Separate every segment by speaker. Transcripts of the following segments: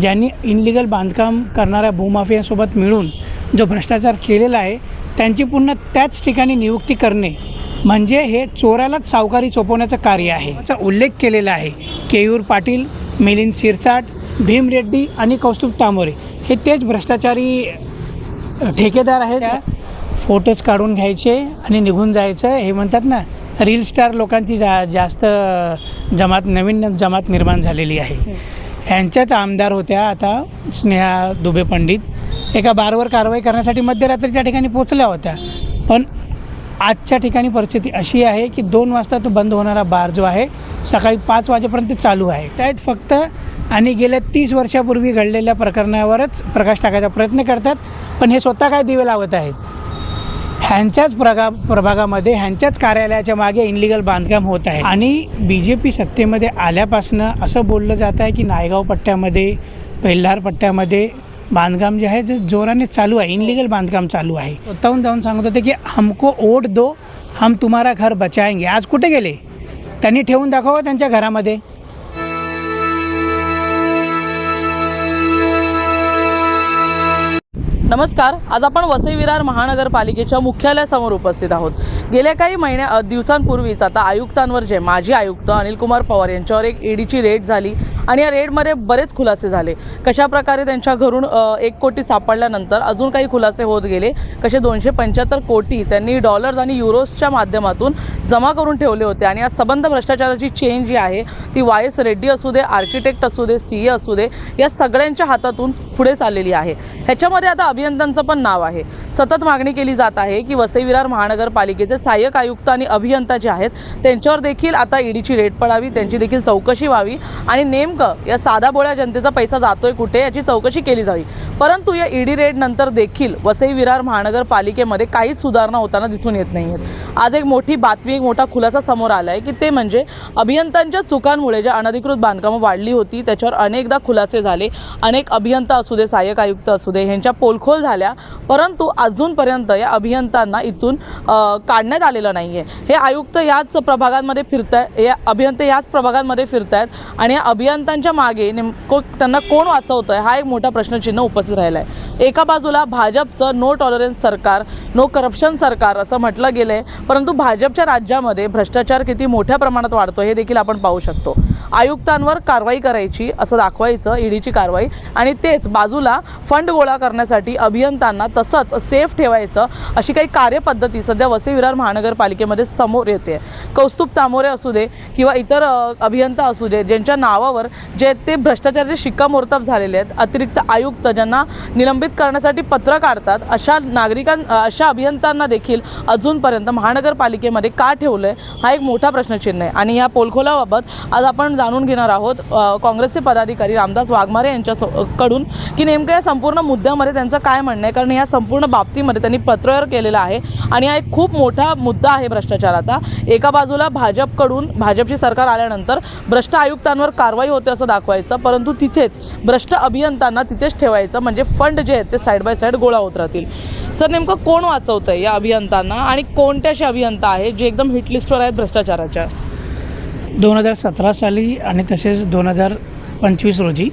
Speaker 1: ज्यांनी इनलिगल बांधकाम करणाऱ्या भूमाफियांसोबत मिळून जो भ्रष्टाचार केलेला आहे त्यांची पुन्हा त्याच ठिकाणी नियुक्ती करणे म्हणजे हे चोरालाच सावकारी चोपवण्याचं कार्य आहे. याचा उल्लेख केलेला आहे केयूर पाटील मिलिंद सिरसाट भीम रेड्डी आणि कौस्तुभ तांबोरे. हे तेच भ्रष्टाचारी ठेकेदार आहेत. फोटोज काढून घ्यायचे आणि निघून जायचं. हे म्हणतात ना रील स्टार लोकांची जा जास्त जमात नवीन जमात निर्माण झालेली आहे. यांच्याच आमदार होत्या आता स्नेहा दुबे पंडित. एका बारवर कारवाई करण्यासाठी मध्यरात्री त्या ठिकाणी पोचल्या होत्या. पण आजच्या ठिकाणी परिस्थिती अशी आहे की दोन वाजता तो बंद होणारा बार जो आहे सकाळी पाच वाजेपर्यंत चालू आहे. त्यात फक्त आणि गेल्या तीस वर्षापूर्वी घडलेल्या प्रकरणावरच प्रकाश टाकायचा प्रयत्न करतात पण हे स्वतः काय दिवे लावत आहेत? ह्यांच्याच प्रगा प्रभागामध्ये ह्यांच्याच कार्यालयाच्या मागे इनलिगल बांधकाम होत आहे. आणि बी जे पी सत्तेमध्ये आल्यापासनं असं बोललं जात आहे की नायगाव पट्ट्यामध्ये पेल्हार पट्ट्यामध्ये बांधकाम जे आहे ते जोराने चालू आहे इनलिगल बांधकाम चालू आहे. स्वतःहून जाऊन सांगत होते की हमको वोट दो हम तुम्हारा घर बचाएंगे. आज कुठे गेले? त्यांनी ठेवून दाखवा त्यांच्या घरामध्ये?
Speaker 2: नमस्कार आज आपण वसई विरार महानगरपालिकेच्या मुख्यालयासमोर उपस्थित आहोत. गेल्या काही महिन्या दिवसांपूर्वीच आता आयुक्तांवर जे माजी आयुक्त अनिल कुमार पवार यांच्यावर एक ईडीची रेड झाली आणि या रेडमध्ये बरेच खुलासे झाले. कशा प्रकारे त्यांच्या घरून एक कोटी सापडल्यानंतर अजून काही खुलासे होत गेले? कसे दोनशे पंच्याहत्तर कोटी त्यांनी डॉलर्स आणि युरोसच्या माध्यमातून जमा करून ठेवले होते? आणि या सबंध भ्रष्टाचाराची चेन जी आहे ती वाय एस रेड्डी असू दे आर्किटेक्ट असू दे सी ए असू दे या सगळ्यांच्या हातातून पुढे चाललेली आहे. ह्याच्यामध्ये आता अभियंत्यांचं पण नाव आहे. सतत मागणी केली जात आहे की वसई विरार महानगरपालिकेचे सहाय्यक आयुक्त आणि अभियंता जे आहेत त्यांच्यावर देखील आता ईडीची रेट पडावी त्यांची देखील चौकशी व्हावी आणि नेमकं या साधा बोळ्या जनतेचा पैसा जातोय कुठे याची चौकशी केली जावी. परंतु या ईडी रेड नंतर देखील वसई विरार महानगरपालिकेमध्ये काहीच सुधारणा होताना दिसून येत नाही आहेत आज एक मोठी बातमी एक मोठा खुलासा समोर आला आहे की ते म्हणजे अभियंत्यांच्या चुकांमुळे ज्या अनधिकृत बांधकामं वाढली होती त्याच्यावर अनेकदा खुलासे झाले. अनेक अभियंता असू दे सहाय्यक आयुक्त असू दे ह्यांच्या पोलखोल झाल्या परंतु अजूनपर्यंत या अभियंत्यांना इथून काढण्यात आलेलं नाही आहे हे आयुक्त याच प्रभागांमध्ये फिरत आहे या अभियंते याच प्रभागांमध्ये फिरत आहेत आणि या अभियंत्यांच्या मागे नेमकं त्यांना कोण वाचवतं आहे हा एक मोठा प्रश्नचिन्ह उपस्थित राहिला आहे एका बाजूला भाजपचं नो टॉलरन्स सरकार नो करप्शन सरकार असं म्हटलं गेलं आहे परंतु भाजपच्या राज्यामध्ये भ्रष्टाचार किती मोठ्या प्रमाणात वाढतो हे देखील आपण पाहू शकतो. आयुक्तांवर कारवाई करायची असं दाखवायचं ईडीची कारवाई आणि तेच बाजूला फंड गोळा करण्यासाठी अभियंत्यांना तसंच सेफ ठेवायचं अशी काही कार्यपद्धती सध्या वसई विरार महानगरपालिकेमध्ये समोर येते. कौस्तुभ तामोरे असू दे किंवा इतर अभियंता असू दे ज्यांच्या नावावर जे ते भ्रष्टाचाराचे शिक्कामोर्तब झालेले आहेत अतिरिक्त आयुक्त ज्यांना निलंबित करण्यासाठी पत्र काढतात अशा नागरिकां अशा अभियंत्यांना देखील अजूनपर्यंत महानगरपालिकेमध्ये का ठेवलं आहे हा एक मोठा प्रश्नचिन्ह आहे. आणि या पोलखोलाबाबत आज आपण जाणून घेणार आहोत काँग्रेसचे पदाधिकारी रामदास वाघमारे यांच्या कडून की नेमकं या संपूर्ण मुद्द्यामध्ये त्यांचं काय म्हणणं आहे? कारण या संपूर्ण बाबतीमध्ये त्यांनी पत्रव्यवहार केलेला आहे. आणि हा एक खूप मोठा मुद्दा आहे भ्रष्टाचाराचा. एका बाजूला भाजपकडून भाजपची सरकार आल्यानंतर भ्रष्ट आयुक्तांवर कारवाई होते असं दाखवायचं परंतु तिथेच भ्रष्ट अभियंत्यांना तिथेच ठेवायचं म्हणजे फंड जे आहेत ते साईड बाय साईड गोळा होत राहतील. सर नेमकं कोण वाचवतं आहे या अभियंत्यांना आणि कोणते असे अभियंता आहेत जे एकदम हिटलिस्टवर आहेत भ्रष्टाचाराच्या?
Speaker 1: दोन हजार सतरा साली आणि तसेच दोन हजार पंचवीस रोजी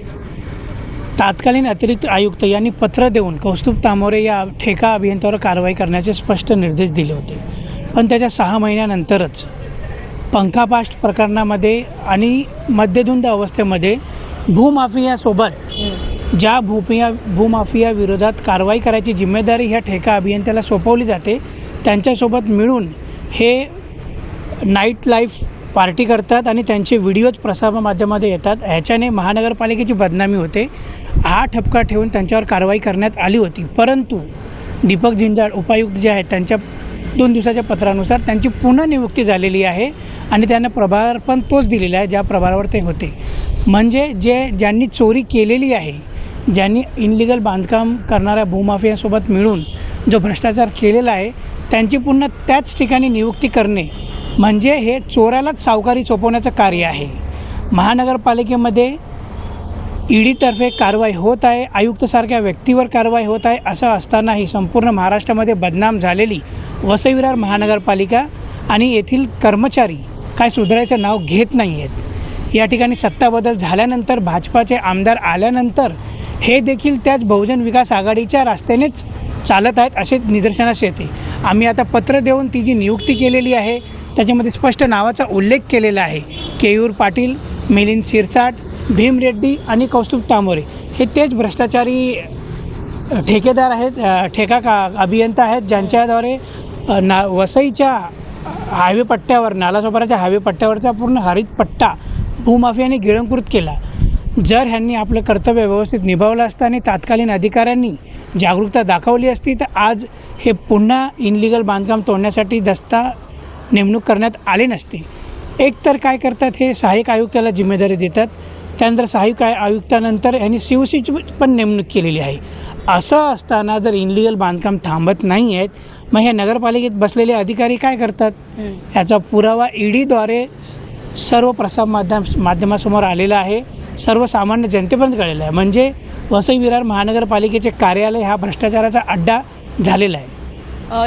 Speaker 1: तात्कालीन अतिरिक्त आयुक्त यांनी पत्र देऊन कौस्तुभ तामोरे या ठेका अभियंत्यावर कारवाई करण्याचे स्पष्ट निर्देश दिले होते. पण त्याच्या सहा महिन्यानंतरच पंखापाष्ट प्रकरणामध्ये आणि मध्यधुंद अवस्थेमध्ये भूमाफियासोबत ज्या भूपिया भूमाफिया विरोधात कारवाई करायची जिम्मेदारी ह्या ठेका अभियंत्याला सोपवली जाते त्यांच्यासोबत मिळून हे नाईट लाईफ पार्टी करतात आणि त्यांचे व्हिडिओज प्रसारमाध्यमामध्ये येतात. ह्याच्याने महानगरपालिकेची बदनामी होते. हा ठपका ठेवून त्यांच्यावर कारवाई करण्यात आली होती. परंतु दीपक झिंजाड उपायुक्त जे आहेत त्यांच्या दोन दिवसाच्या पत्रानुसार त्यांची पुन्हा नियुक्ती झालेली आहे आणि त्यांना प्रभार पण तोच दिलेला आहे ज्या प्रभारावर ते होते. म्हणजे जे ज्यांनी चोरी केलेली आहे ज्यांनी इनलिगल बांधकाम करणाऱ्या भूमाफियांसोबत मिळून जो भ्रष्टाचार केलेला आहे त्यांची पुन्हा त्याच ठिकाणी नियुक्ती करणे म्हणजे हे चोरालाच सावकारी चोपवण्याचं कार्य आहे. महानगरपालिकेमध्ये ईडीतर्फे कारवाई होत आहे आयुक्तसारख्या व्यक्तीवर कारवाई होत आहे असं असतानाही संपूर्ण महाराष्ट्रामध्ये बदनाम झालेली वसई विरार महानगरपालिका आणि येथील कर्मचारी काय सुधारायचं नाव घेत नाही आहेत या ठिकाणी सत्ताबदल झाल्यानंतर भाजपाचे आमदार आल्यानंतर हे देखील त्याच बहुजन विकास आघाडीच्या रस्त्यानेच चालत आहेत असे निदर्शनास येते. आम्ही आता पत्र देऊन ती जी नियुक्ती केलेली आहे त्याच्यामध्ये स्पष्ट नावाचा उल्लेख केलेला आहे. केयूर पाटील मिलिंद सिरसाट भीम रेड्डी आणि कौस्तुभ तांबोरे. हे तेच भ्रष्टाचारी ठेकेदार आहेत ठेका का अभियंता आहेत ज्यांच्याद्वारे ना वसईच्या हायवे पट्ट्यावर नालासोपाराच्या हायवे पट्ट्यावरचा पूर्ण हरित पट्टा भूमाफियाने गिळंकृत केला. जर ह्यांनी आपलं कर्तव्य व्यवस्थित निभावलं असतं आणि तात्कालीन अधिकाऱ्यांनी जागरूकता दाखवली असती तर आज हे पुन्हा इनलिगल बांधकाम तोडण्यासाठी दस्ता नेमणूक करण्यात आली नसती. एकतर काय करतात हे सहाय्यक आयुक्ताला जिम्मेदारी देतात त्यानंतर सहाय्यक आय- आयुक्तानंतर यांनी शिवसीची पण नेमणूक केलेली आहे. असं असताना जर इनलिगल बांधकाम थांबत नाही आहेत मग ह्या नगरपालिकेत बसलेले अधिकारी काय करतात? याचा पुरावा ईडीद्वारे सर्व प्रसार माध्यम माध्यमासमोर आलेला आहे. सर्वसामान्य जनतेपर्यंत कळलेला आहे. म्हणजे वसई विरार महानगरपालिकेचे कार्यालय हा भ्रष्टाचाराचा अड्डा झालेला आहे.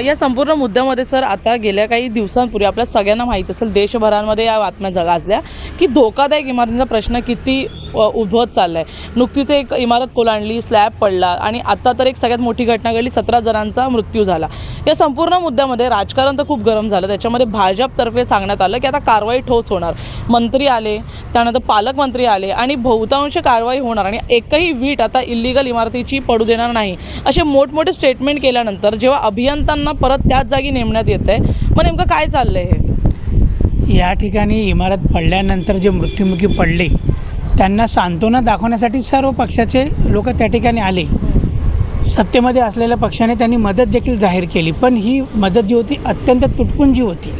Speaker 2: या संपूर्ण मुद्द्यामध्ये सर आता गेल्या काही दिवसांपूर्वी आपल्या सगळ्यांना माहीत असेल देशभरांमध्ये या बातम्या जगाजल्या की धोकादायक इमारतींचा प्रश्न किती उद्भवत चालला आहे नुकतीच एक इमारत कोलांडली स्लॅब पडला आणि आता तर एक सगळ्यात मोठी घटना घडली सतरा जणांचा मृत्यू झाला. या संपूर्ण मुद्द्यामध्ये राजकारण तर खूप गरम झालं त्याच्यामध्ये भाजपतर्फे सांगण्यात आलं की आता कारवाई ठोस होणार. मंत्री आले त्यानंतर पालकमंत्री आले आणि बहुतांश कारवाई होणार आणि एकही वीट आता इल्लिगल इमारतीची पडू देणार नाही. असे मोठमोठे स्टेटमेंट केल्यानंतर जेव्हा त्यांना परत त्याच जागी नेमण्यात येत आहे मग नेमकं काय चाललं हे?
Speaker 1: या ठिकाणी इमारत पडल्यानंतर जे मृत्युमुखी पडले त्यांना सांत्वना दाखवण्यासाठी सर्व पक्षाचे लोक त्या ठिकाणी आले. सत्तेमध्ये असलेल्या पक्षाने त्यांनी मदत देखील जाहीर केली पण ही मदत जी होती अत्यंत तुटपुंजी होती.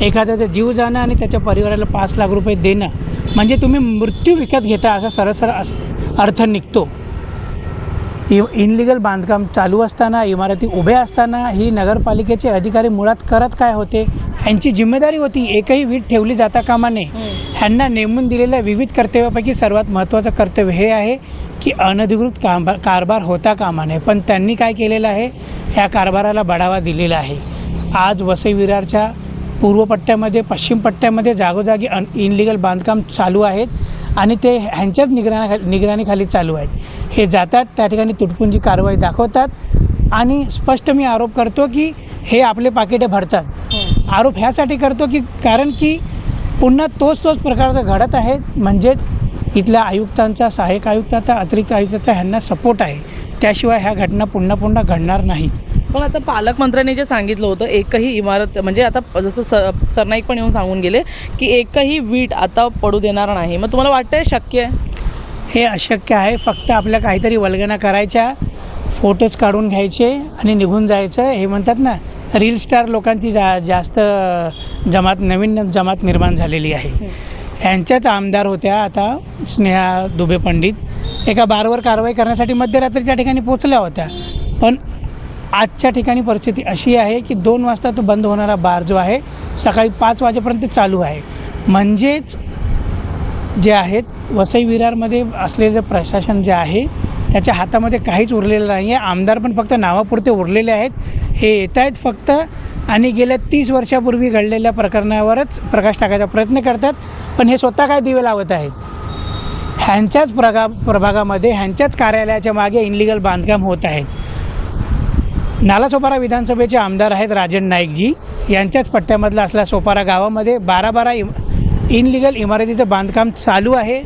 Speaker 1: एखाद्याचा जीव जाणं आणि त्याच्या परिवाराला पाच लाख रुपये देणं म्हणजे तुम्ही मृत्यू विकत घेता असा सरसर अस अर्थ निघतो. इ इनलिगल बांधकाम चालू असताना इमारती उभ्या असताना ही नगरपालिकेचे अधिकारी मुळात करत काय होते? ह्यांची जिम्मेदारी होती. एकही वीट ठेवली जाता कामा नये. ह्यांना नेमून दिलेल्या विविध कर्तव्यापैकी सर्वात महत्त्वाचं कर्तव्य हे आहे की अनधिकृत काम कारभार होता कामा नये. पण त्यांनी काय केलेलं आहे? ह्या कारभाराला बढावा दिलेला आहे. आज वसई विरारच्या पूर्व पट्ट्यामध्ये पश्चिम पट्ट्यामध्ये जागोजागी अन इनलिगल बांधकाम चालू आहेत. आणि ते ह्यांच्याच निगराणाखाली निगराणीखाली चालू आहेत. हे जातात त्या ठिकाणी तुटपुंजी कारवाई दाखवतात आणि स्पष्ट मी आरोप करतो की हे आपले पाकिटे भरतात. आरोप ह्यासाठी करतो की कारण की पुन्हा तोच तोच प्रकारचं घडत आहे. म्हणजेच इथल्या आयुक्तांचा सहाय्यक आयुक्ताचा अतिरिक्त आयुक्ताचा ह्यांना सपोर्ट आहे. त्याशिवाय ह्या घटना पुन्हा पुन्हा घडणार नाहीत
Speaker 2: पण आता पालकमंत्र्यांनी जे सांगितलं होतं एकही इमारत म्हणजे आता जसं स सरनाईक पण येऊन सांगून गेले की एकही वीट आता पडू देणार नाही. मग तुम्हाला वाटतंय शक्य आहे?
Speaker 1: हे अशक्य आहे. फक्त आपल्या काहीतरी वल्गना करायच्या फोटोज काढून घ्यायचे आणि निघून जायचं. हे म्हणतात ना रील स्टार लोकांची जा जास्त जमात नवीन जमात निर्माण झालेली आहे. यांच्याच आमदार होत्या आता स्नेहा दुबे पंडित. एका बारवर कारवाई करण्यासाठी मध्यरात्री त्या ठिकाणी पोचल्या होत्या. पण आजच्या ठिकाणी परिस्थिती अशी आहे की दोन वाजता तो बंद होणारा बार जो आहे सकाळी पाच वाजेपर्यंत चालू आहे. म्हणजेच जे आहेत वसई विरारमध्ये असलेलं प्रशासन जे आहे त्याच्या हातामध्ये काहीच उरलेलं नाही आहे आमदार पण फक्त नावापुरते उरलेले आहेत. हे येत आहेत फक्त आणि गेल्या तीस वर्षापूर्वी घडलेल्या प्रकरणावरच प्रकाश टाकायचा प्रयत्न करतात. पण हे स्वतः काय दिवे लावत आहेत? ह्यांच्याच प्रगा प्रभागामध्ये ह्यांच्याच कार्यालयाच्या मागे इनलिगल बांधकाम होत आहेत. नालासोपारा विधानसभेचे आमदार आहेत राजन नाईकजी. यांच्याच पट्ट्यामधला असल्या सोपारा गावामध्ये बारा बारा इम इनलिगल इमारतीचं बांधकाम चालू आहे.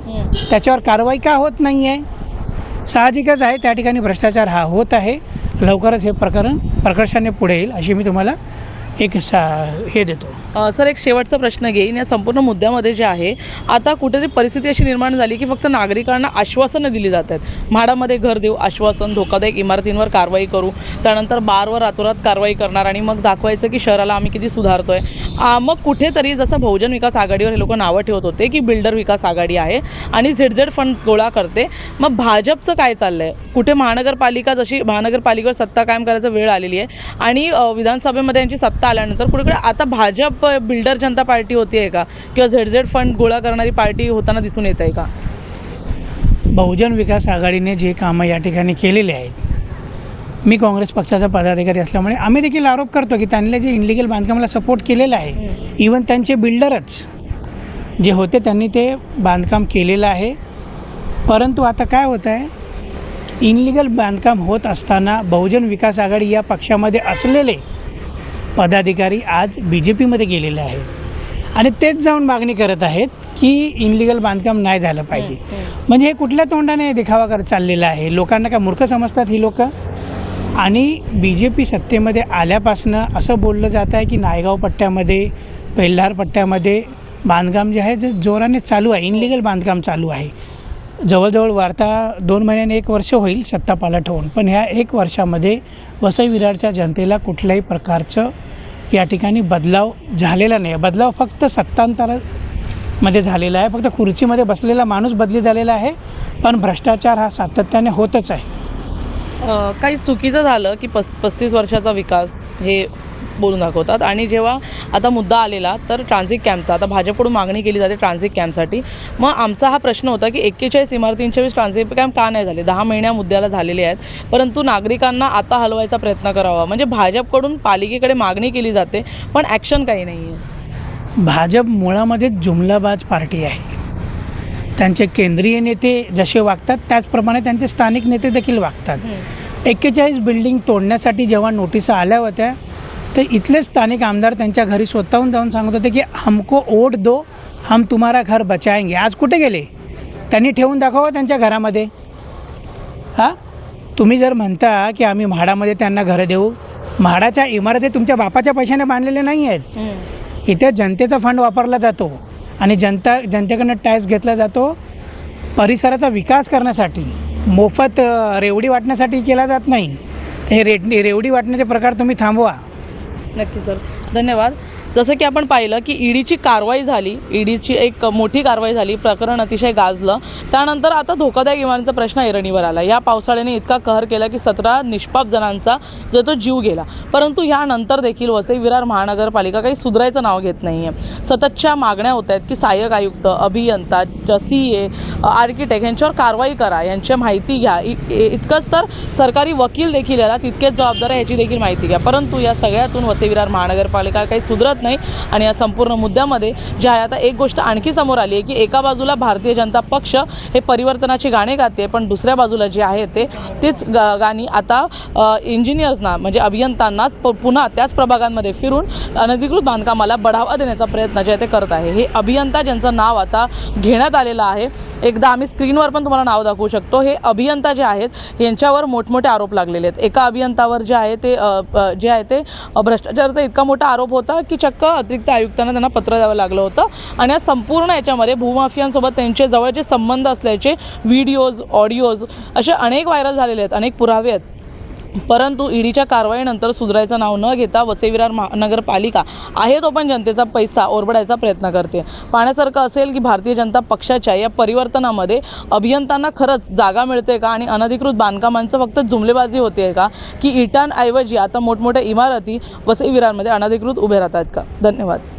Speaker 1: त्याच्यावर कारवाई का होत नाही आहे साहजिकच आहे त्या ठिकाणी भ्रष्टाचार हा होत आहे. लवकरच हे प्रकरण प्रकर्षाने पुढे येईल अशी मी तुम्हाला एक सा हे देतो.
Speaker 2: अ, सर एक शेवटचा प्रश्न घेईन. या संपूर्ण मुद्द्यामध्ये जे आहे आता कुठेतरी परिस्थिती अशी निर्माण झाली की फक्त नागरिकांना आश्वासनं दिली जात आहेत. म्हाडामध्ये घर देऊ आश्वासन धोकादायक इमारतींवर कारवाई करू त्यानंतर बारवर रातोरात कारवाई करणार आणि मग दाखवायचं की शहराला आम्ही किती सुधारतोय. आ, मग कुठेतरी जसं बहुजन विकास आघाडीवर हे लोक नावं ठेवत होते की बिल्डर विकास आघाडी आहे आणि झेड झेड फंड गोळा करते. मग भाजपचं काय चाललं आहे कुठे महानगरपालिका जशी महानगरपालिकेवर सत्ता कायम करायचं वेळ आलेली आहे आणि अ, विधानसभेमध्ये यांची सत्ता आल्यानंतर कुठेकडे आता भाजप बिल्डर जनता पार्टी होती आहे का? किंवा झेड झेड फंड गोळा करणारी पार्टी होताना दिसून येत आहे का?
Speaker 1: बहुजन विकास आघाडीने जे कामं या ठिकाणी केलेले आहेत मी काँग्रेस पक्षाचा पदाधिकारी असल्यामुळे आम्ही देखील आरोप करतो की त्यांनी जे इनलिगल बांधकामाला सपोर्ट केलेला आहे इवन त्यांचे बिल्डरच जे होते त्यांनी ते बांधकाम केलेलं आहे. परंतु आता काय होत आहे इनलिगल बांधकाम होत असताना बहुजन विकास आघाडी या पक्षामध्ये असलेले पदाधिकारी आज बी जे पीमध्ये गेलेले आहेत. आणि तेच जाऊन मागणी करत आहेत की इनलिगल बांधकाम नाही झालं पाहिजे. म्हणजे हे कुठल्या तोंडाने देखावा करत चाललेला आहे? लोकांना काय मूर्ख समजतात ही लोक? आणि बी जे पी सत्तेमध्ये आल्यापासनं असं बोललं जात आहे की नायगाव पट्ट्यामध्ये पेल्हार पट्ट्यामध्ये बांधकाम जे आहे जे जोराने चालू आहे इनलिगल बांधकाम चालू आहे. जवळजवळ वार्ता दोन महिन्याने एक वर्ष होईल सत्ता पालट होऊन पण ह्या एक वर्षामध्ये वसई विरारच्या जनतेला कुठल्याही प्रकारचं या ठिकाणी बदलाव झालेला नाही. बदलाव फक्त सत्तांतरामध्ये झालेला आहे. फक्त खुर्चीमध्ये बसलेला माणूस बदली झालेला आहे. पण भ्रष्टाचार हा सातत्याने होतच आहे.
Speaker 2: काही चुकीचं झालं की पस पस्तीस वर्षाचा विकास हे बोलून दाखवतात. आणि जेव्हा आता मुद्दा आलेला तर ट्रान्झिट कॅम्पचा आता भाजपकडून मागणी केली जाते ट्रान्झिट कॅम्पसाठी मग आमचा हा प्रश्न होता की एक्केचाळीस इमारतींच्या वेळेस ट्रान्झिट कॅम्प का नाही झाले? दहा महिन्या मुद्द्याला झालेले आहेत. परंतु नागरिकांना आता हलवायचा प्रयत्न करावा. म्हणजे भाजपकडून पालिकेकडे मागणी केली जाते पण ॲक्शन काही नाही आहे
Speaker 1: भाजप मुळामध्ये जुमलाबाज पार्टी आहे. त्यांचे केंद्रीय नेते जसे वागतात त्याचप्रमाणे त्यांचे स्थानिक नेते देखील वागतात. एक्केचाळीस बिल्डिंग तोडण्यासाठी जेव्हा नोटिसा आल्या होत्या तर इथले स्थानिक आमदार त्यांच्या घरी स्वतःहून जाऊन सांगत होते की हमको वोट दो हम तुम्हारा घर बचाएंगे. आज कुठे गेले? त्यांनी ठेवून दाखवा त्यांच्या घरामध्ये. हां? तुम्ही जर म्हणता की आम्ही म्हाडामध्ये त्यांना घरं देऊ म्हाडाच्या इमारती तुमच्या बापाच्या पैशाने बांधलेल्या नाही आहेत. इथे जनतेचा फंड वापरला जातो आणि जनता जनतेकडनं टॅक्स घेतला जातो. परिसराचा विकास करण्यासाठी मोफत रेवडी वाटण्यासाठी केला जात नाही. हे रेड रेवडी वाटण्याचे प्रकार तुम्ही थांबवा.
Speaker 2: नक्की सर. धन्यवाद. जसं की आपण पाहिलं की ईडीची कारवाई झाली ईडीची एक मोठी कारवाई झाली प्रकरण अतिशय गाजलं. त्यानंतर आता धोकादायक इमारतीचा प्रश्न ऐरणीवर आला. या पावसाळ्याने इतका कहर केला की सतरा निष्पाप जणांचा जो तो जीव गेला. परंतु ह्यानंतर देखील वसई विरार महानगरपालिका काही सुधारायचं नाव घेत नाही आहे सततच्या मागण्या होत आहेत की सहाय्यक आयुक्त अभियंता सी ए आर्किटेक्ट यांच्यावर कारवाई करा यांची माहिती घ्या. इ- इतकंच तर सरकारी वकील देखील याला तितकेच जबाबदार आहे याची देखील माहिती घ्या. परंतु या सगळ्यातून वसई विरार महानगरपालिका काही सुधरत नाही. आणि या संपूर्ण मुद्द्यामध्ये जे आहे आता एक गोष्ट आणखी समोर आली आहे की एका बाजूला भारतीय जनता पक्ष हे परिवर्तनाची गाणी गाते पण दुसऱ्या बाजूला जे आहे ते तेच गा गाणी आता इंजिनियर्सना म्हणजे अभियंतांनाच पुन्हा त्याच प्रभागांमध्ये फिरून अनधिकृत बांधकामाला बढावा देण्याचा प्रयत्न जे आहे ते करत आहे. हे अभियंता ज्यांचं नाव आता घेण्यात आलेलं आहे एकदा आम्ही स्क्रीनवर पण तुम्हाला नाव दाखवू शकतो. हे अभियंता जे आहेत यांच्यावर मोठमोठे आरोप लागलेले आहेत. एका अभियंतावर जे आहे ते जे आहे ते भ्रष्टाचाराचा इतका मोठा आरोप होता की चक्क अतिरिक्त आयुक्तांना त्यांना पत्र द्यावं लागलं होतं. आणि या संपूर्ण याच्यामध्ये भूमाफियांसोबत त्यांचे जवळचे संबंध असल्याचे व्हिडिओज ऑडिओज असे अनेक व्हायरल झालेले आहेत अनेक पुरावे आहेत. परंतु ईडीच्या कारवाईनंतर सुधारायचं नाव न घेता वसईविरार महानगरपालिका आहे तो पण जनतेचा पैसा ओरबडायचा प्रयत्न करते. पाहण्यासारखं असेल की भारतीय जनता पक्षाच्या या परिवर्तनामध्ये अभियंत्यांना खरंच जागा मिळते का आणि अनधिकृत बांधकामांचं फक्त जुमलेबाजी होते का? की इटांऐवजी आता मोठमोठ्या इमारती वसई विरारमध्ये अनधिकृत उभे राहत आहेत का? धन्यवाद.